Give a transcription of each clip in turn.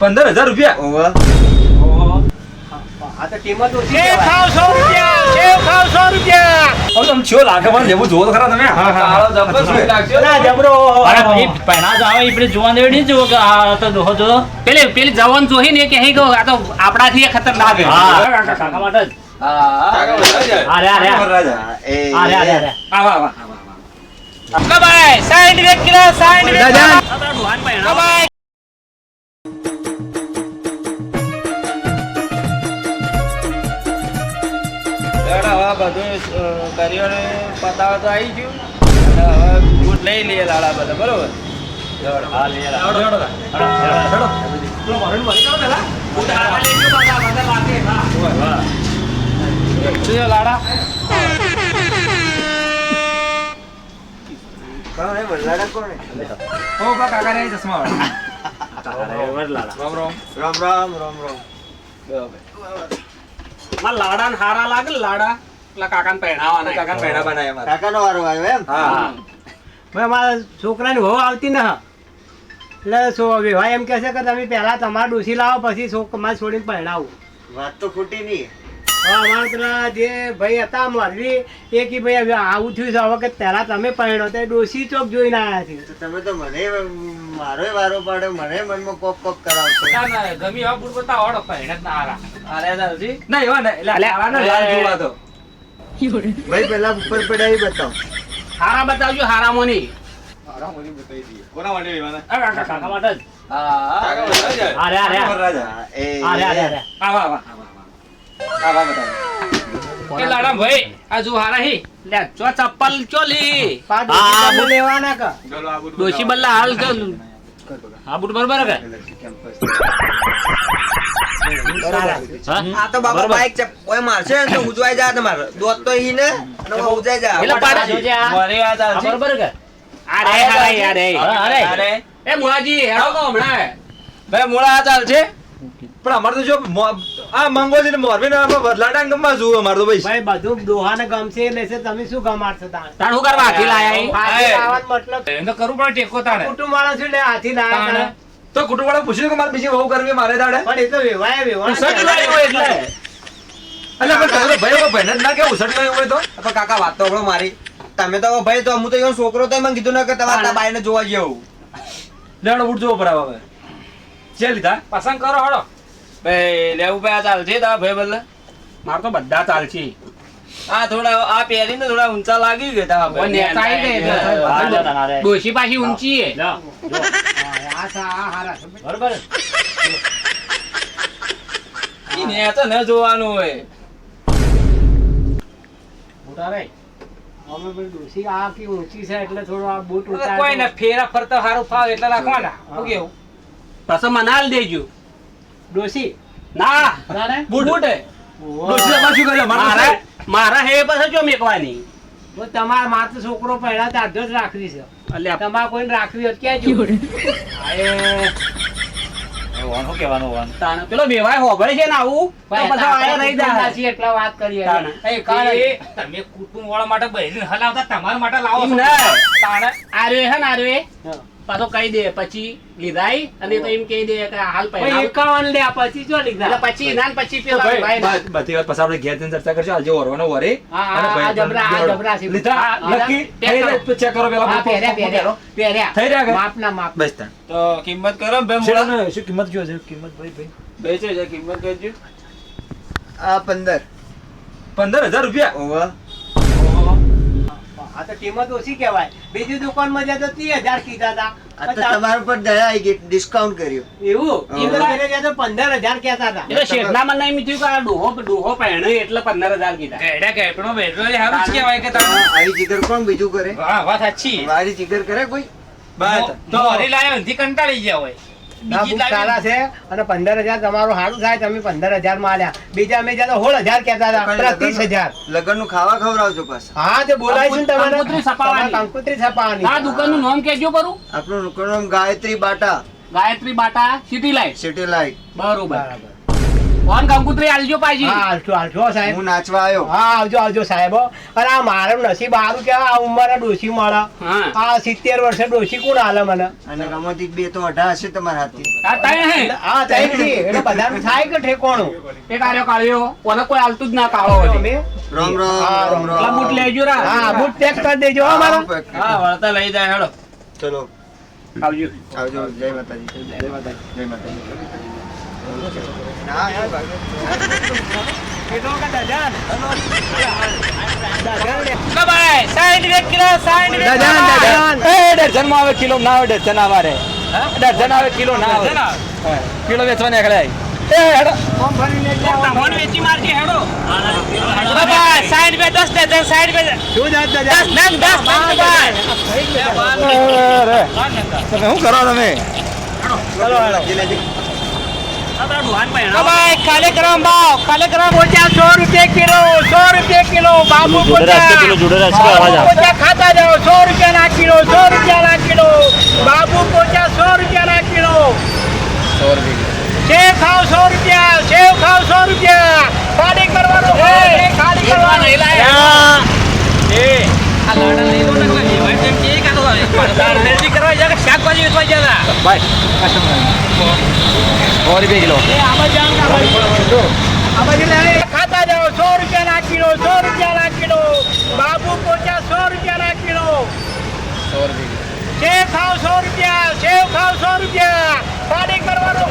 પંદર હજાર રૂપિયા ઓવા આ તો કિંમત ઓછી ખાવ સો રૂપિયા સેવ ખાવ સો રૂપિયા. હવે તમે ચિયો લાગે મને લેવું જોવો તો ખરા તમે. કાળો જબ્બર શું લાગશે? ના જબરો. અરે ભાઈ પહેલા જ આવે આપણે જોવા દેવું નહીં જોવો કે આ તો દોહો જો પેલી પેલી જવાન જોઈ ને કે હે કે આ તો આપણાથી એ ખતરનાક હે. હા. કાકા માટે. અરે અરે અરે અરે આવા આવા. કબાય સાઈડ સાઈડ કબાય. કરીઓને પતાવા તો આવી ગયું. અને હવે બૂટ લઈ લઈએ લાડા બધા બરોબર? લાડા? કોણ હે? વડલાડા કોણ હે? ઓ, બા કાકાને અહીં ચશ્મા વાળા. વરલાડા. રામ રામ. રામ રામ રામ રામ. બરાબર. મારા લાડા ને હારા લાગે ને લાડા? પેલા કાકાને પહેણાવાના કાકાને પહેણા બનાયા કાકાનો વારો આવ્યો એમ? હા. ભાઈ મારા છોકરાની વહુ આવતી ન એટલે સો વિવાહ એમ કહે છે કે તમે પહેલા તમારા ડોસી લાવો પછી છોક મારે છોડીને પહેણાવું વાત તો ખોટી નહીં. હવે અમારા પેલા જે ભાઈ હતા મોરવી એ કે ભાઈ હવે આવું થયું છે હવે કે પહેલા તમે પહેણો તો ડોસી ચોક જોઈને આવ્યા છે. તો તમે તો મને મારોય વારો પાડે મને મનમાં કોક કોક કરાવશો. ના, ના, ગમી હવે બુટ બતાવો, પહેણે જ ના આરા અરે દાદાજી. ના, એવા નહીં. એટલે આવાનો લાલ જોવા તો. ભાઈ પેલા ઉપર પડાવી બતાવો હારા બતાવજો હારામાં નહીં. કોના માટે લેવાના અરે, કાકા કાકા માટે જ. હા કાકા વધારે જાય. અરે, અરે, કાકા રાજા. હા, એ અરે, અરે, અરે. આવા, આવા, આવા, આવા. આવા લાડા ભાઈ, આ જો હારા હી. લે, ચો ચપ્પલ ચો લી. પાંચ હા, ડોસી લેવાના કે ચલો આ ડોશી બલ્લા હાલ આ તો બાબા બાઈક છે ઓય મારશે ને તો ઉજવાઈ જાય તમારે. દોત તો ઈ ને અને ઓય ઉજાઈ જાય પાડા. મારી વાત સાચી. બરોબર અરે, અરે. એ મુળાજી હેડો તો હમણાં. ભાઈ મોળા આ ચાલશે? પણ અમારે તો જો આ મંગોલી ને મોરબી ને વડલાડા ને ગમવા જોવું અમારે તો ભાઈ. ભાઈ બધું ડોહાને ગમશે ને છે તમે શું ગમાડશો તાણ? તાણ શું કરવા હાથી લાયા મતલબ એને કરવું પણ ટેકો તાણે. કુટુંબ વાળા છું ને હાથી લાયા તાણે. તાણે. તો કુટુંબ વાળા પૂછ્યું કે મારે બીજી બહુ કરવી મારે દાડે પણ એ તો વેવાય વેવાય એટલે. પણ ભાઈ જ ના કેવું ઉસટ લાવ્યું હોય તો? કાકા વાત તો મારી. તમે તો ભાઈ તો હું તો એવો છોકરો તો મને કીધું ના કે તમારા બાઈને જોવા જેવું. લેવડો ઉઠજો હવે. જે લીધા? પસંદ કરો હળો ભાઈ લેવું ભાઈ ચાલશે તારા ભાઈ બદલે? માર તો બધા ચાલશે. આ થોડા આ પહેરીને થોડા ઊંચા લાગી ગયા તારા ભાઈ? નેતા ઈ ડોશી પાછી ઊંચી હે હા, આ સા- આ હારા છે. બરોબર? ઈ નેતા ન જોવાનું હોય. મોટા રે. અમે પેલી ડોસી આ કે ઊંચી છે એટલે થોડો આ બૂટ ઉતાર કોઈ ને ફેરા ફરતા સારું ફાવે એટલે રાખવાના. શું કેવું? પાછો મનાલ દેજો. ડોસી ના? બૂટ. બૂટ. અમારે શું કર્યું? મારા મારા હે પછી જો મેકવાની. તમારા માત્ર છોકરો પહેલા તો અડધો જ રાખવી છે. એટલે તમારે કોઈને રાખવી હોત ક્યાં જોડે શું કહેવાનું વાન? તાણે. પેલો વેવાય હોભળે છે ને આવું? તો ભાઈ, આયા રહી જાય કુટુંબના છીએ વાત કરીએ એ કાળા તમે કુટુંબ વાળા માટે બહેરી હલાવતા તમારા માટે લાવો છો. ના. આર્યો હે ને આર્યો હા. પાછો કહી દે પછી લીધાય અને તો એમ કહી દે કે હાલ એકાવન લે પછી જો લીધા. પછી ના પછી પેલા ભાઈ, ભાઈ બધી વાત પછી આપણે ઘેર જઈને ચર્ચા કરશું. આજે ઓરવાનો વરે. આ જબરા, આ જબરા છે. લીધા લકી ચેક થઈ કરો. તો ચેક કરો પેલા પહેર્યા, પહેર્યા, પહેર્યા. થઈ રહ્યા માપ ના માપ. બસ તો કિંમત કરો મોડા. ને શું કિંમત જો છે? કિંમત ભાઈ ભાઈ. બેચે છે કિંમત કરજો આ પંદર. પંદર હજાર રૂપિયા? ઓવા. આ તો કિંમત ઓછી કહેવાય. બીજી દુકાનમાં જાય તો ત્રીસ હજાર કીધા હતા. તમારા પર દયા આવી ગઈ ડિસ્કાઉન્ટ કર્યું. એવું. એ તો પંદર હજાર કહેતા હતા. એટલે શેઠના મને એમ કે આ ડોહો ડોહો પહેણે એટલે પંદર હજાર કીધા. એડા ગેપણો બેઠો છે હારું જ કહેવાય કે આ- આવી જીગર કોણ બીજું કરે? વાહ વાત સાચી. મારી જીગર કરે કોઈ? બસ તો લાયો કંટાળી ગયા હોય. આ સારા છે અને પંદર હજાર તમારું સારું થાય તમે પંદર હજારમાં આલ્યા. બીજા અમે જ્યાં તો સોળ હજાર કેતા હતા ત્રીસ હજાર. લગનનું ખાવા ખવડાવજો પાછા. હા તે બોલાય છે તમારે કંકુત્રી છપાવવાની. આ દુકાનનું નામ કેજો કરું આપણું નામ Gayatri Bata. Gayatri Bata city light city light બરાબર. ઓન કંકુતરી આલજો પાછી. હા હાલશો સાહેબ. હું નાચવા આવ્યો. હા આવજો આવજો સાહેબ અને આ મારે નસીબ સારું કે આ ઉંમરે ડોશી મળે. આ સિત્તેર વર્ષે ડોશી કોણ હાલે મને? અને રમતી બે તો અઢા હશે તમારા હાથથી. આ તઈ હે? હા તઈ છી એટલે બધાનું થાય કે ઠેકોણું? એ કાર્યો કાઢ્યો ઓને કોઈ આલતું જ ના કાળો હોય. તમે? રામ રામ હા, રામ પેલા બૂટ લેજો રા. હા બૂટ પેક કરી દેજો હા મારા હા વળતા લઈ જાય હેડો. ચલો. આવજો. આવજો જય માતાજી. જય માતાજી. જય માતાજી. ના યાર ભાઈ કેટલો કે ડઝન? ડઝન લે. ભાઈ સાઈડ બે કિલો સાઈડ બે ડઝન, ડઝન. દર્જનમાં આવે કિલો ના આવે. દર્જન આવે? દર્જન આવે કિલો ના આવે કિલો વેચવા નીકળ્યા એ હેડો. તમને વેચી મારજે હેડો ભાઈ સાઈડ બે દસ. ડઝન સાઈડ બે શું કરો તમે? ચલો હેડો. ભાઈ ખાલી કરમ ભાવ ખાલી પોચા સો રૂપિયા કિલો સો રૂપિયા કિલો બાબુ પોચા. ખાતા જાઓ સો રૂપિયા ના કિલો સો રૂપિયા ના કિલો. બાબુ પોચા સો રૂપિયા ના કિલો. સેવ ખાઓ સો રૂપિયા સેવ ખાઓ સો રૂપિયા. ખાલી કરવાનો ખાલી કરવાનો. એ આ લાડા લઈ લો ને વેવાય તેમ કે આવે કરવા જા કે શાકભાજી વેચવા જતા ભાઈ સો રૂપિયા કિલો ખાતા જાઓ સો રૂપિયા કિલો સો રૂપિયા ના બાબુ પોચા સો રૂપિયા ના કિલો સેવ ખાઓ સો રૂપિયા સેવ ખાઓ સો રૂપિયા ખાલી કરવાનો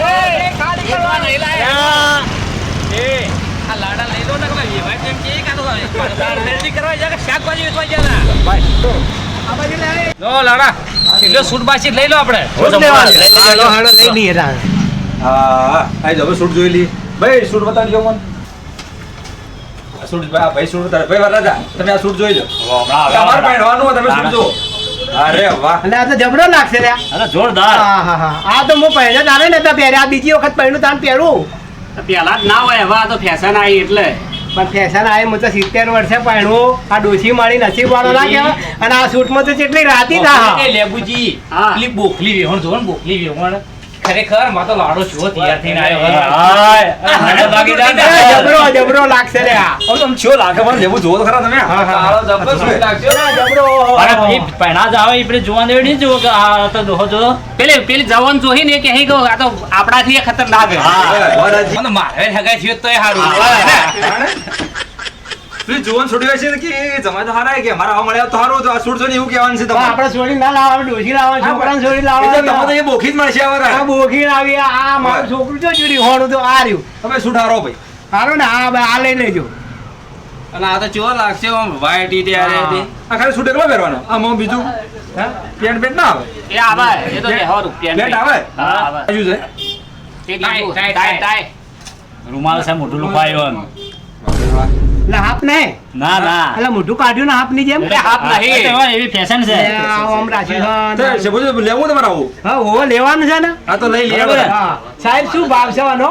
ખાલી કરવાનો આ લાડા લઈ લો. ને ભાઈ વેવાય તેમ કે કરવા શાકભાજી વેચવા જા આમાં જે લે, લાડા. એટલે સૂટ બાસી લઈ લો આપણે. લઈ લઈએ. હા આઈ જાવ શૂટ જોઈ લઈએ. ભાઈ સૂટ બતાવજો મન. આ ભાઈ ભાઈ શૂટ બતાવે. ભાઈ વરરાજા તમે આ શૂટ જોઈ લો. તમારે પહેરવાનું તમે શૂટ જુઓ. અરે વાહ. અને આ તો જબરો લાગશે લ્યા. અરે જોરદાર. હા, હા, હા. આ તો હું પહેલા તારે ને તો પહેર્યા. બીજી વખત પહેર્યું તાન પહેરું. પેલા જ ના હોય હવે આ તો ફેશન આવી એટલે. પણ ફેશન આવે હું તો સિત્તેર વર્ષે પહેણું. આ ડોસી મારી નસીબ વાળો ના કહેવાય. અને આ સૂટમાં તો કેટલી રાતી ના લેબુજી? પેલી બોખલી વેહણ જો બોખલી વેહણ. ખરેખરમાં તો લાડો છો તૈયાર થઈને આવ્યો જબરો જબરો લાગશે રે આ. હવે તમે છો લાગે પણ જેવું જોવો તો ખરા તમે. હા, હા. જબરો લાગશે? ના, જબરો. અરે પહેણા જ આવે આપણે જોવા દેવ નહીં જોવો કે આ તો દોહો જો. પેલી પેલી જવાન જોઈ ને કે હે ગયો આ તો આપડા થી ખતરનાક હે. મને મારે હગાઈ થયો તો એ હારું. પેલી જુવાન છોડી છે કે જમાય તો હારા કે મારા આવા મળ્યા તો હારું તો આ શૂટ ને એવું કહેવાનું છે તમારે આપણે છોડી ના લાવવા ડોસી લાવવા છોકરાને છોડી તો તમે તો લાવવા એ બોખી જ મળશે આ આ. બોખી આવી આ મારું છોકરું જો જોડી હોણું તો આ રહ્યું. તમે સુધારો હારો ભાઈ. હારો ને આ ભાઈ આ લઈ લેજો. અને આ તો ચેવો લાગશે આમ વાઈટ ઈ આ ખાલી શૂટ એકલો પહેરવાનો? આમાં બીજું? હા. પેન્ટ પેન્ટ ના આવે? એ આવે એ તો બેહવાનું પેન્ટ પેન્ટ આવે? હા આવે. બાજુ છે? લીધું. ટાઈ ટાઈ રૂમાલ છે મોઢું લુખાયો હાફ ના ના. એટલે મોઢું કાઢ્યું ને હાફની જેમ. એટલે હાથ નહીં. એવી ફેશન છે. આમ રાખ્યું તો છે. છે બધું લેવું તમારે આવું? હા લેવાનું છે ને. હા તો લઈ સાહેબ શું ભાવ છે આનો?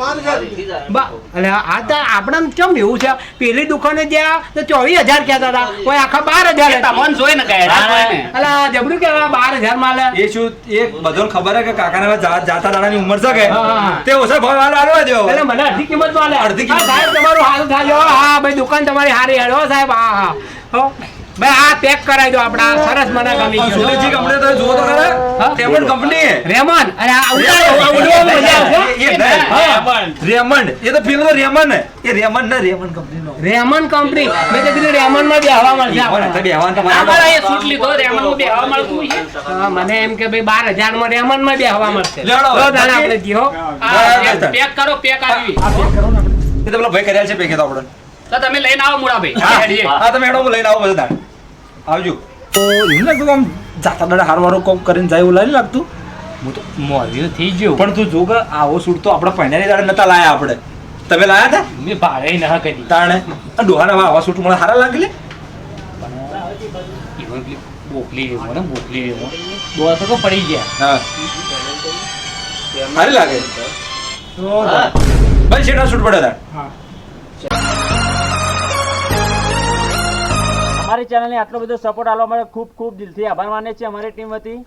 એટલે આ તો આપણે કેમ એવું છે? પેલી દુકાને ગયા તો ચોવીસ હજાર કહેતા હતા. કોઈ આખા બાર હજાર એ તમને જોઈ ને ગયા. જોઈ ને. એટલે જબરું કેવા બાર હજારમાં એ શું એ બધાને ખબર હે કે કાકાને જાતા દાડાની ઉંમર છે કે. તે ઓછા ભાવ હાલ હાલવા દ્યો. એટલે મને અડધી કિંમતમાં અડધી કિંમત. સાહેબ તમારું હાલ થાય. હા ભાઈ દુકાન તમારી હારી હેડો સાહેબ. હા. હો. ભાઈ આ પેક કરાવી દો આપડા સરસ મને ગમી ગયો. સુરેશજી કંપની તો જુઓ તો ખરા. હા? કંપની હે. રેમન. અરે આ મજા આવશે. એ- તો ફિલ્મ રેમન હે. એ રેમન ના રેમન કંપની નો. રેમન કંપની મે તો કીધું રેમનમાં બેહવા મળશે આપણને. અમારા એ સૂટ લીધો રેમનનું બેહવા મળતું છે. હા, મને એમ કે ભાઈ 12000 માં રેમનમાં બેહવા મળશે. લેડો તો તાણે આપણે જીઓ આ પેક કરો પેક આવી. એ તો પેલા ભાઈ કર્યા છે પેકે તો આપણે. તો તમે લઈને આવો મુડા ભાઈ. હા. તમે હેડો લઈને આવો બધા. આવજો. તો એવું લાગતું આમ જાતા દાડા હારવારો કોક કરીને જાય એવું લાગે લાગતું? હું તો મોર્યું થઈ ગયું. પણ તું જો કે આવો સૂટ તો આપણે પહેર્યાની દાડે નતા લાયા આપણે. તમે લાયા હતા? મેં ભાડે ના કરી. તાણે? આ ડોહાના આવા સૂટ મને સારા લાગે લે બોકલી લેવો ને મોકલી દેવો દોર તો પડી ગયા. હા. સારી લાગે? ભાઈ શેઠા સૂટ પડ્યા હતા? અમારી ચેનલને આટલો બધો સપોર્ટ આપવા માટે ખૂબ ખૂબ દિલથી આભાર માને છે અમારી ટીમ વતી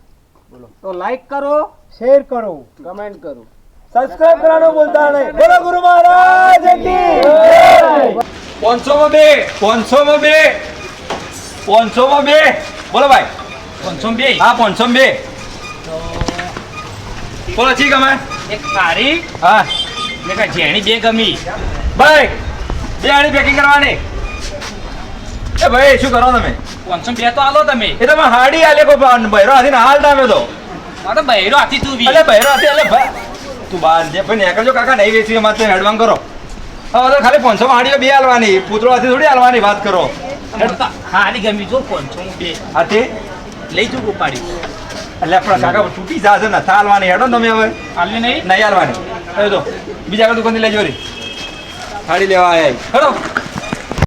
તો લાઈક કરો શેર કરો. કમેન્ટ કરો. સબસ્ક્રાઇબ કરવાનું ભૂલતા નહીં. બોલો ગુરુ મહારાજ કી પાંચસો માં બે પાંચસો માં બે પાંચસો માં બે. બોલો ભાઈ. પાંચસો બે. હા પાંચસો બે. બોલો ઠીક અમે. એક સારી હા. ને જેણી ઝેણી બે ગમી. ભાઈ બે આણી પેકિંગ કરવાની. એ ભાઈ શું કરો તમે? પાંચસો બે તો આલો તમે. એ તમે હાડી આલે કો બહેરો હાથી હાલ તમે તો આ તો બહેરો હાથી તું બી અલે બહેરો હાથી અલે ભા. તું બાર જે ભાઈ નીકળજો કાકા નહીં વેચી તો હેડવાંગ કરો. હવે તો ખાલી પાંચસો હાડીઓ બે હાલવાની પૂતળો હાથી થોડી હાલવાની વાત કરો. હાડી ગમી જો પાંચસો બે. હાથી લઈ જો ઉપાડી. એટલે આપણા કાકા તૂટી જશે ને હાલવાની હેડો તમે હવે. હાલ્યું નહીં? નહીં હાલવાની તો બીજા દુકાનથી લેજો રી. હાડી લેવા આવ્યા હેડો.